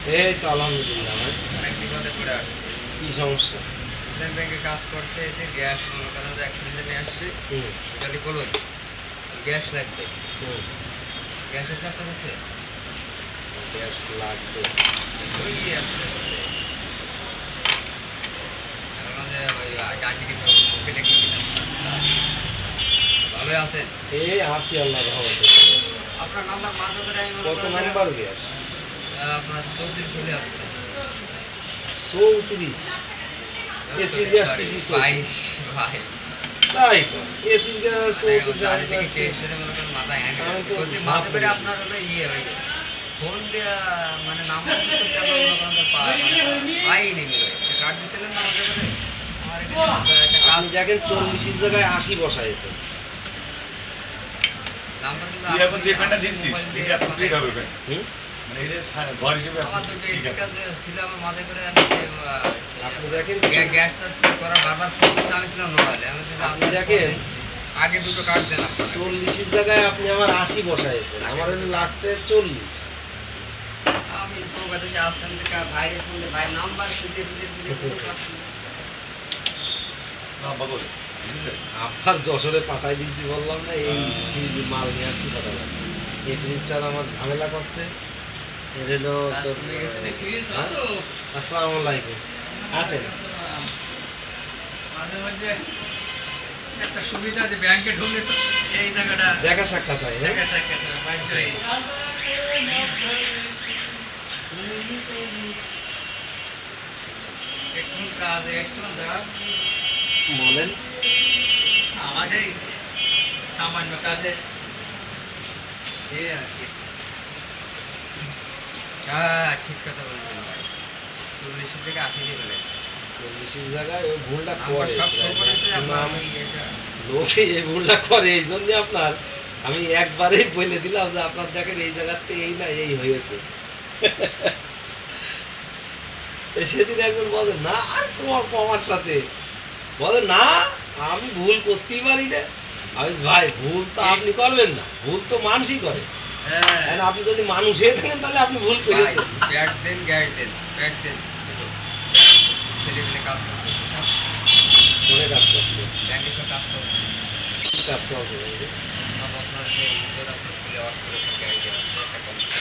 এই তো আলহামদুলিল্লাহ ভাই। অনেক বিপদে পড়ে আসছে কি সমস্যা? ইসলাম ব্যাংকে কাজ করতে এসে গ্যাস মনে করেন যে এক নিয়ে আসছে। যদি বলুন গ্যাস লাগবে। গ্যাসের চাপ আছে? গ্যাস লাগবে। ওই আছে। কেটে আছেন এই আছি। আল্লাহ আপনার নাম্বার আমি কত নাম্বার গ্যাস আপনার চৌত্রিশ চলে আসছে। বাইশ তাই তো মাথায়। আপনার হলো ইয়ে হয়ে যায়। ফোন মানে নাম্বার পাইনি কার্ড না দেখেন চল্লিশের জায়গায় আশি বসাইছেন নাম্বার কিন্তু এখন যে দিচ্ছিস হবে আপনার দেখেন আগে দুটো কার্ড দেন চল্লিশের জায়গায় আপনি আমার আশি বসাইছেন আমার লাগছে চল্লিশ আমি তো কথা যে আসলাম যে কা- ভাইরে ফোন ভাই নাম্বার খুঁজে খুঁজে খুঁজে খুঁজে পাচ্ছি না। না, বগল। বুঝলে? আপনার যশোরে পাঠাই দিচ্ছি বললাম না এই মাল নিয়ে আসছি কথা বলে এই জিনিসটার আমার ঝামেলা করছে তোর দেখি, হ্যাঁ? আসসালামু আলাইকুম। আছেন? মাঝে মাঝে একটা সুবিধা যে ব্যাংকে ঢুকলে তো এই জায়গাটা দেখা সাক্ষাৎ হয় দেখা বলেন। আমাদের সামান্য কাজে এ আর কি। হ্যাঁ ঠিক কথা বলেছেন। চল্লিশের থেকে আশি দিয়ে বলে। চল্লিশের জায়গায় ওই ভুলটা করে। সব show করেছি, আপনার ইমাম ওই এটা। লোকে এই ভুলটা করে এই জন্য আপনার আমি একবারেই বলে দিলাম যে আপনার দেখেন এই জায়গাতে এই না এই হয়েছে। সেদিন একজন বলে না আর তোমার কমার সাথে। বলে না আমি ভুল করতেই পারি না। আমি ভাই ভুল তো আপনি করবেন না ভুল তো মানুষই করে। হ্যাঁ। আপনি যদি মানুষ হয়ে তাহলে আপনি ভুল করেছেন। দেন গ্যাট দেন ব্যাট দেন ছেলেমেলে কাজ করছে সব কাজ করছে। ব্যাংকে সব কাজ করছে। কাজ করছে আপনার যে ইউজার আপনার খুলে অফ করে থাকে এই একটা কম্পিউটার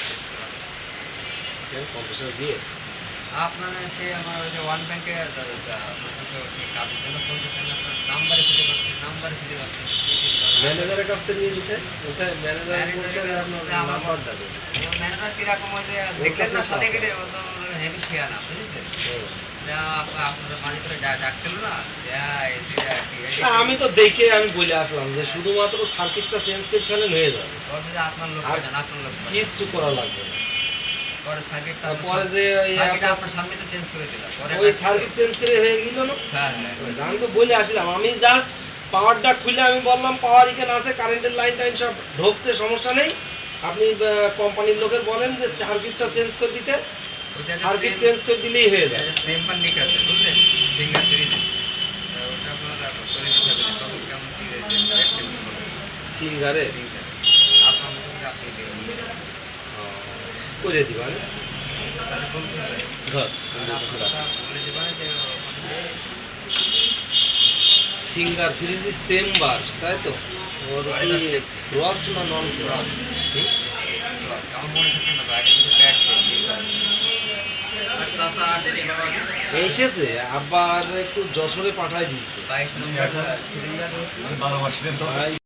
কম্পিউটার দিয়ে? আপনার সে আমার ওই যে ওয়ান ব্যাংকে আপনার কাজের জন্য ফোন করছেন আপনার নাম্বারে ম্যানেজারের কাছ থেকে নিয়ে নিতে? ওটা ম্যানেজার বলতে আপনার নাম্বার দেবে ম্যানেজার কীরকম ওই যে দেখলেন না সাথে গেলে ও তো হেভি শেয়ার না কি আমি তো দেখে আমি বলে আসলাম যে শুধুমাত্র সার্কিটটা চেঞ্জ করলে হয়ে যাবে। কিচ্ছু করা লাগবে না। পরে যে ওই চেঞ্জ করে সার্কিট চেঞ্জ হয়ে গেল না? হ্যাঁ হ্যাঁ আমি তো বলে আসলাম আমি জাস্ট পাওয়ারটা খুলে আমি বললাম পাওয়ার এখানে আছে কারেন্টের লাইন টাইন সব ঢুকতে সমস্যা নেই আপনি কোম্পানির লোকের বলেন যে সার্কিটটা চেঞ্জ করে দিতে সার্কিট চেঞ্জ করে দিলেই হয়ে যায় আছে, বুঝলেন? আপনার করে দিবেন। ওখানে ধীরে ধীরে সেম বার তাই তো? ওর ক্রস না নন ক্রস এসেছে আবার একটু যশোরে পাঠাই দিচ্ছে